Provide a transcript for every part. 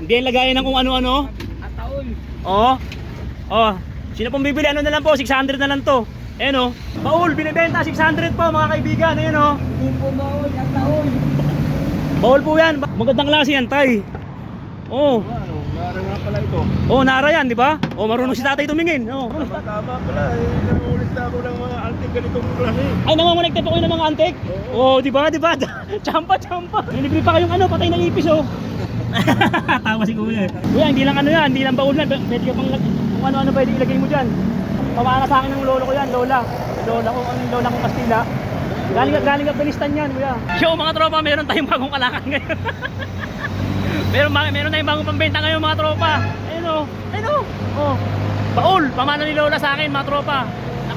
Hindi yan lagayan ng kung ano-ano. At taon. Oo. Oh. Sino pong bibili? Ano na lang po? 600 na lang to. Ayan o. Baul, binibenta 600 po mga kaibigan. Ayan o. Kumpo maon. At taon. Baul po yan. Magandang klase yan, tay. Oo. Ano, meron nga pala ito. Oh, nara yan, di ba? Oh, marunong si tatay tumingin. Oh. Tama, tama pala. Eh, nangulit na ako ng mga antik ganitong klase. Ay, nangungulikta po kayo ng mga antik? Oo, oh, di ba? Di ba? champa, champa. Nilibre pa kayong ano, patay ng ipis, oh. Tawa si kuya. Kuya, hindi lang ano yan, hindi lang baul yan. Pwede ka pang kung ano-ano pwede ilagay mo dyan. Pamana sa akin ng lolo ko yan, lola. Lola ko, ang lola ko Kastila. Galing galing Afghanistan yan, kuya. Yo, mga tropa, meron tayong bagong kalakan ngayon. meron, meron tayong bagong pambenta ngayon, mga tropa. Ayun oh, ayun oh. Oh. Baul, pamana ni lola sa akin, mga tropa.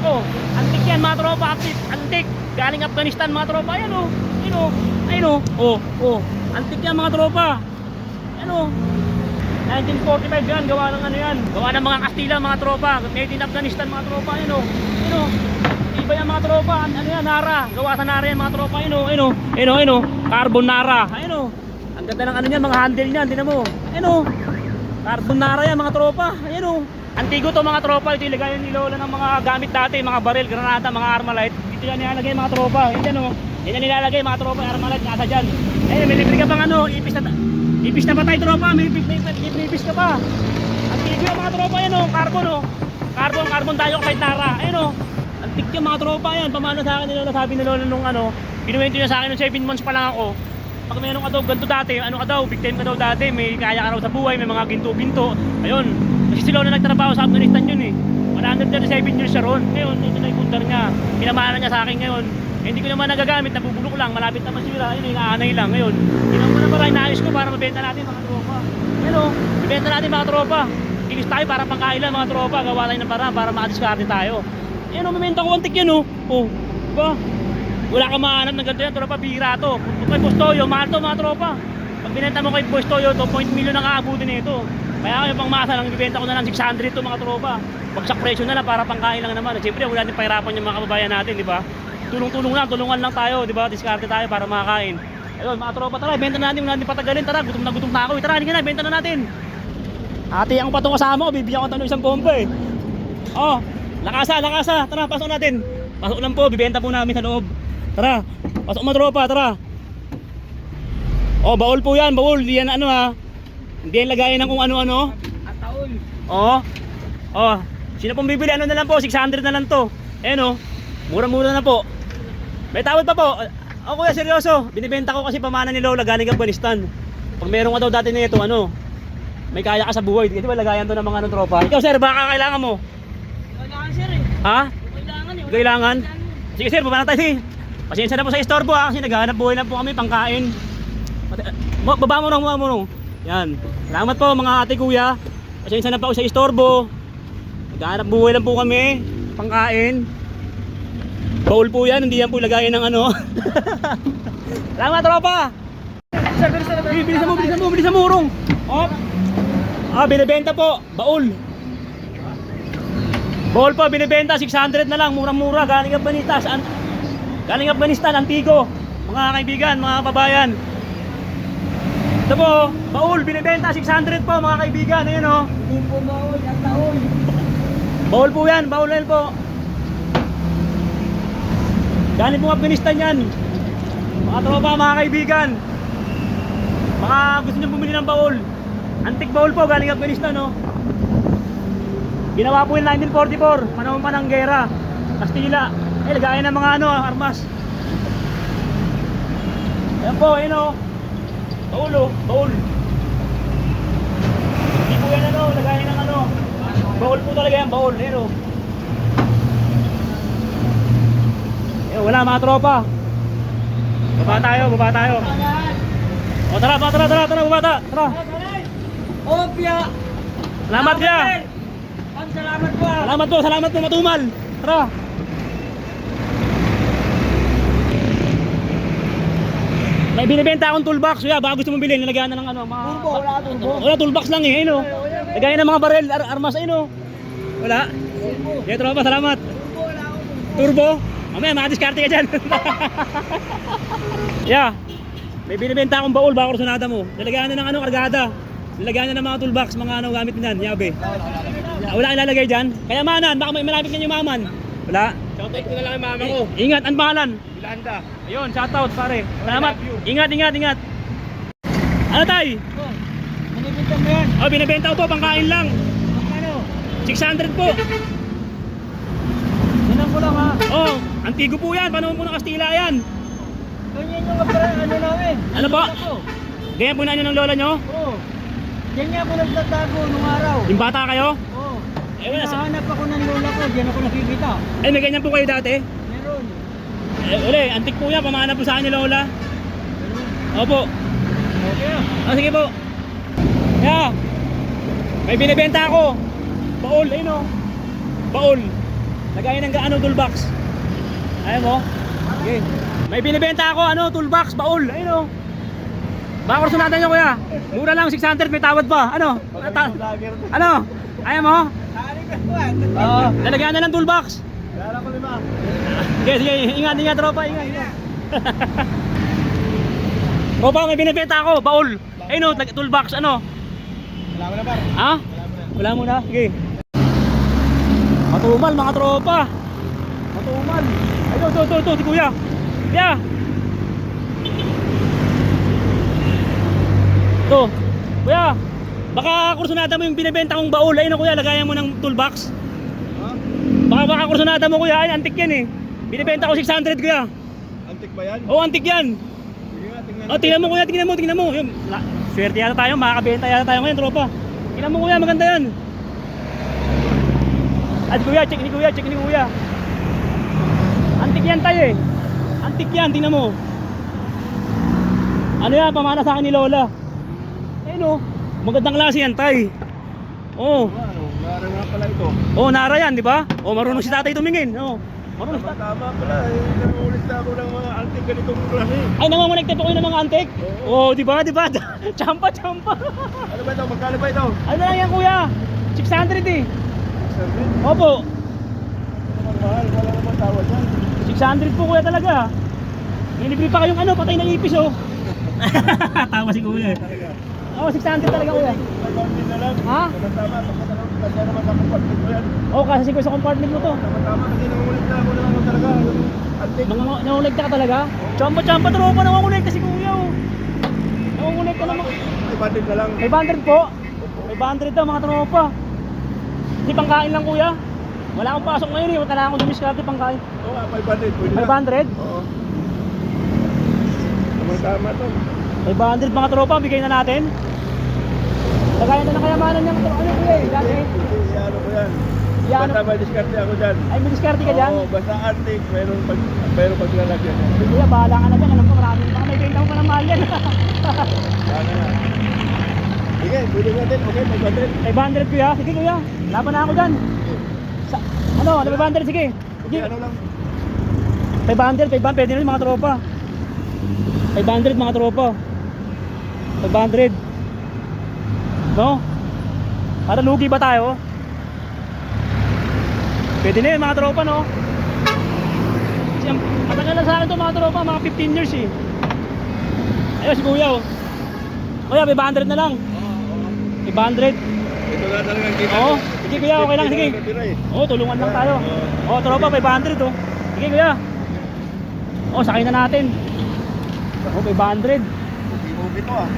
Ako, antik yan, mga tropa, antik. Galing Afghanistan, mga tropa. Ayun oh, ayun oh, ayun oh. Oh, oh. Antik yan, mga tropa. Ano? 1945 yan, gawa ng ano yan. Gawa ng mga Kastila, mga tropa. Made in Afghanistan, mga tropa. Ano? Ano? Iba yan, mga tropa. Ano yan, Nara. Gawa sa Nara yan, mga tropa. Ano? Ano? Ano? Ano? Carbon Nara. Ano? Ang ganda ng ano yan, mga handle niyan. Tinan mo. Ano? Carbon Nara yan, mga tropa. Ano? Antigo to mga tropa. Ito ilagay ni Lola ng mga gamit dati. Mga baril, granada, mga armalite. Ito yan nilalagay mga tropa. Yan o. Yan nilalagay mga tropa. Armalite, nasa dyan. Eh, may libre ka pang ano, ipis na Ipis na ba tayo tropa? May ipis, may, may, may ka pa. Antigo yung mga tropa yan oh, carbon oh. Carbon, carbon tayo kahit nara. Ayun oh. Antik yung mga tropa yan. Pamano sa akin nila sabi ni Lola nung ano, binuwento niya sa akin nung 7 months pa lang ako. Pag meron ka daw ganito dati, ano ka daw, big time ka daw dati, may kaya ka raw sa buhay, may mga ginto-ginto. Ayun. Kasi si Lola nagtrabaho sa Afghanistan yun eh. 137 years siya ron. Ngayon, ito na yung niya. Pinamana niya sa akin ngayon. Eh, hindi ko naman nagagamit, nabubulok lang, malapit na masira, yun, inaanay lang ngayon. Yun mo na para inaayos ko para mabenta natin mga tropa. Ano, mabenta natin mga tropa. Kinis tayo para pangkain lang mga tropa, gawa tayo ng paraan para makadiskarte tayo. Yan o, mamenta ko antik yan o. Oh, diba? Wala kang mahanap ng ganito yan, tropa, bihira to. Kung kay Postoyo, mahal to mga tropa. Pag binenta mo kay Postoyo, 2.0 million ang aabutin nito. Kaya kayo pang masa lang, ibibenta ko na lang 600 to mga tropa. Bagsak presyo na lang para pangkain lang naman. Siyempre, wala din pahirapan yung mga kababayan natin, di ba? Tulong-tulong lang, tulungan lang tayo, di ba? Diskarte tayo para makakain. Ayun, mga tropa, tara, benta na natin, natin patagalin, tara, gutom na gutom na ako. Tara, halika na, benta na natin. Ate, ang patong kasama ko, bibigyan ko tanong isang bomba eh. Oh, lakasa, lakasa, tara, pasok natin. Pasok lang po, bibenta po namin sa loob. Tara, pasok mga tropa, tara. Oh, baul po yan, baul, yan ano ha. Hindi yan lagayan ng kung ano-ano. At taon. Oh. Oh. Sino pong bibili? Ano na lang po? 600 na lang to. Ayan oh. Mura-mura na po. May tawad pa po. Oh kuya, seryoso. Binibenta ko kasi pamana ni Lola galing Afghanistan. Pag meron ka daw dati nito, ano? May kaya ka sa buhay. Di ba lagayan to ng mga anong tropa? Ikaw sir, baka kailangan mo? Kailangan sir eh. Ha? Kailangan eh. Kailangan? Sige sir, baba na tayo. Sige. Pasensya na po sa istorbo ha, kasi naghahanap buhay lang po kami pangkain. Ba- Baba mo nung, baba mo nung. Yan. Salamat po mga ate kuya. Pasensya na po ako sa istorbo. Naghahanap buhay lang po kami. Pangkain. Baul po yan, hindi yan po lagayan ng ano. Salamat tropa! Bilisan mo, bilisan mo, bilisan mo, urong. Op. Ah, binibenta po. Baul. Baul po, binibenta. 600 na lang. Murang-mura. Galing Afghanistan. An Galing Afghanistan, Antigo. Mga kaibigan, mga kababayan. Ito po, baul, binibenta. 600 po, mga kaibigan. Ayan o. Kumpo maon. At taon. Baul po yan, baul yan po. Galing po Afghanistan yan. Mga tropa, mga kaibigan. Mga gusto nyo bumili ng baul. Antik baul po, galing Afghanistan, no? Ginawa po yung 1944, panahon pa ng gera. Kastila. Eh, lagayan ng mga ano, armas. Ayan po, ayun o. Baul o, baul. Hindi po yan ano, lagayan ng ano. Baul po talaga yan, baul. Ayun o. Eh, wala mga tropa. Baba tayo, baba tayo. O tara, tara, tara, tara, tara, baba ta. Tara. Opya. Salamat kaya. Salamat po. Salamat po, salamat po, matumal. Tara. May binibenta akong toolbox, kuya, baka gusto mong bilhin, nilagyan na ng ano, mga... Turbo, wala turbo. Wala, toolbox lang eh, ayun o. Lagayan ng mga barel, ar armas, ayun o. Wala? Turbo. Kaya tropa, salamat. Turbo, wala akong Turbo? Mamaya, makadiskarte ka dyan. yeah. May binibenta akong baul, baka kursunada mo. Nilagyan na ng ano, kargada. Lagyan na ng mga toolbox, mga ano gamit niyan. Yabe. Ah, Wala kang ilalagay dyan. Kaya manan, baka may malapit na yung maman. Wala. Shoutout ko na lang kay mama ko. Ingat, ang pangalan. Bilanda. Ayun, shoutout pare. Salamat. Ingat, ingat, ingat. Ano tay? Manibigyan mo yan. Oh, binibenta ko po, pangkain lang. Ano? 600 po. Ganun ko lang ha. Oh, antigo po yan. Panahon po ng Kastila yan. Ganyan yung kapara, ano namin. Ano ba? Ganyan po na nyo ng lola nyo? Oo. Nga ako nagtatago nung araw. Yung bata kayo? Oo. Eh, wala sa... Hinahanap ako ng lola ko, diyan ako nakikita. Eh, may ganyan po kayo dati? Meron. Eh, uli, antik po yan. Pamana po sa akin ni lola. Meron. Opo. Okay ah. Sige po. Yeah. May binibenta ako. Baul, ayun o. Baul. Lagayan ng ano, toolbox. Ayun mo. Okay. May binibenta ako, ano, toolbox, baul. Ayun o. Baka kursunatan nyo kuya. Mura lang, 600, may tawad pa. Ano? Ta- ano? Ayaw mo? Oo. Lalagyan na ng toolbox. Kala ko lima. Sige, sige, ingat, ingat, tropa, ingat, ingat. tropa, may binibenta ako, baul. Ayun o, toolbox, ano? Wala ko na par. Ha? Wala mo na? Sige. Matumal mga tropa. Matumal. Ito, ito, ito, ito, si kuya. Kuya. Ito. Kuya. Baka kursunada mo yung binibenta kong baul. Ayun o kuya, lagayan mo ng toolbox. Ha? Baka baka kursunada mo kuya. Ay, antik yan eh. Binibenta ko 600 kuya. Antik ba yan? Oo, antik yan. Sige nga, tingnan Oh, tingnan mo kuya, tingnan mo, tingnan mo. Yung, la, swerte yata tayo, makakabenta yata tayo ngayon, tropa. Tingnan mo kuya, maganda yan. At kuya, check ni kuya, check ni kuya. Antik yan tayo eh. Antik yan, tingnan mo. Ano yan, pamana sa akin ni Lola. Ayun oh, magandang klase yan tay. Oh, Ano, meron nga pala ito. oh nara yan, di ba? Oh, marunong si tatay tumingin. Oh, marunong si Tama, tatay. tama pala. Eh, nangulit na ako ng mga antik ganitong klase. Ay, nangungulikta po kayo ng mga antik? Oo. Oh, di ba, di ba? champa, champa. Ano ba ito? Magkano ba ito? Ano na lang yan kuya? 600 eh. Service? Opo. Ang mahal. Wala naman tawad yan. 600 po kuya talaga. Nilibre pa kayong ano, patay ng ipis oh. Tawa si kuya eh. Talaga. Oo, 600 talaga kuya. Na. Ha? Tama, tama. Pagka naman sa compartment mo yan. Oo, kasi siguro sa compartment mo to. Tama, tama. Kasi nangulit na ako ng ano talaga. Mga nangungulikta ka talaga? Champa, champa, tropa, nangungulikta si kuya oh. Nangungulikta naman. May bandit na lang. 500 po. 500 daw mga tropa. Hindi pangkain lang kuya. Wala akong pasok ngayon eh. Kailangan ko dumiskarte pangkain. Oo nga, may bandit. Pwede na. 500? Oo. Tama, tama to. 500 mga tropa, bigay na natin. Lagayan na ng kayamanan niyang ano kuya eh. Dati. Ano ko yan. Yan. Basta may diskarte ako dyan. Ay, may diskarte ka dyan? Oo, basta antik, mayroon pag, mayroon paglalagyan. Sige kuya, bahala ka na dyan. Alam ko marami. Baka may benta ko pa ng mahal yan. Sana na. Sige, pwede natin. Okay, may bandit. 500 kuya. Sige kuya, laban na ako dyan. Ano, ano 500? Sige. Sige. Okay, ano lang. 500, 500. Pwede na yun, mga tropa. 500 mga tropa. 500. No? Para lugi ba tayo? Pwede na yun mga tropa no? Matagal na sa akin to mga tropa, mga 15 years eh. Ayun si kuya oh. Kuya, 500 na lang. 500. Ito na talaga kita. Oo. Sige kuya, okay lang, sige. Oo, oh, tulungan lang tayo. Oo, oh, tropa, 500 oh. Sige kuya. Oo, oh, sakay na natin. Oo, oh, 500. Hindi to ah.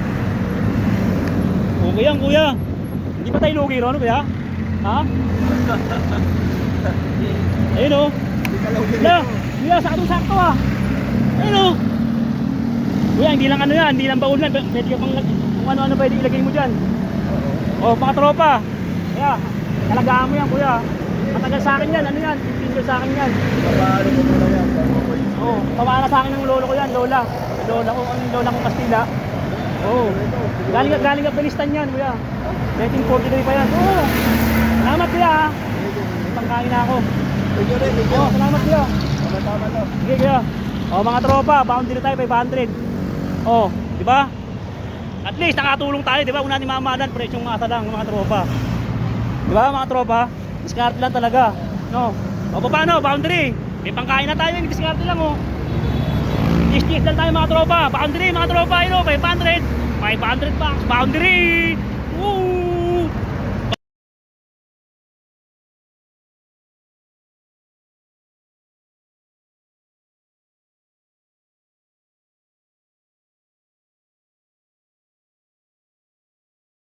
Okay yan kuya. Hindi pa tayo lugi ron, kuya? Ha? Ayun oh. Kuya, kuya, saktong sakto ah. Ayun oh. Kuya, hindi lang ano yan, hindi lang baul lang. Pwede ka pang kung ano-ano pwede ilagay mo dyan. Oh, mga tropa. Kuya, talagaan mo yan kuya. Matagal sa akin yan, ano yan? 15 years sa akin yan. Paano mo muna yan? Oo, oh, pamana sa akin ng lolo ko yan, lola. Lola ko, ang lola kong Kastila. Oo. Oh. Galing galing Afghanistan yan, kuya. 1943 pa yan. Oo. Oh. Salamat kuya pangkain na ako. You rin, you. Oo, salamat kuya. Tama to. Sige kuya. Oh, mga tropa, boundary tayo 500. Oh, di ba? At least nakatulong tayo, di ba? Una ni mamadan, presyong masa lang mga tropa. Di ba mga tropa? Discard lang talaga. No. O paano? Boundary. May pangkain na tayo, discard lang oh. Cheese lang tayo mga tropa. Boundary mga tropa, oh, 500. 500 bucks, boundary.